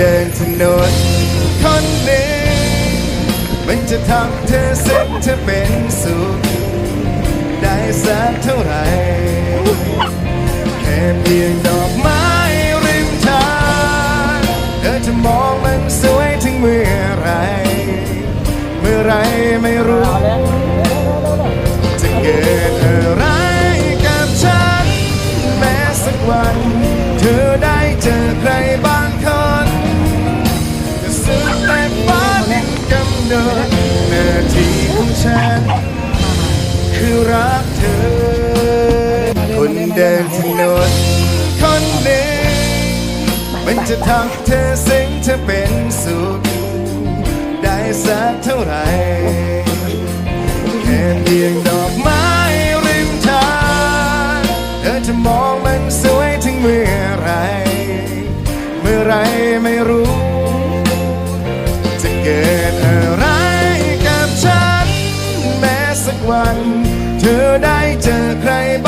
เดินถนนคนหนึ่งมันจะทำเธอซึ้งเธอเป็นสุขได้สักเท่าไหร่แค่เพียงดอกไม้ริมทางเธอจะมองมันสวยถึงเมื่อไรเมื่อไรไม่รู้ จะเกิดอะไรกับฉัน แม้สักวัน เธอได้ เนิดหน้าที่ของฉัน คือรักเธอ คนเดินถนนคนหนึ่งมันจะทำเธอซึ้งเธอเป็นสุข ได้สักเท่าไหร่แค่เพียงดอกไม้ริมทางเธอจะมองมันสวยถึงเมื่อไร เมื่อไรไม่รู้ สักวัน เธอได้เจอใครบ้าง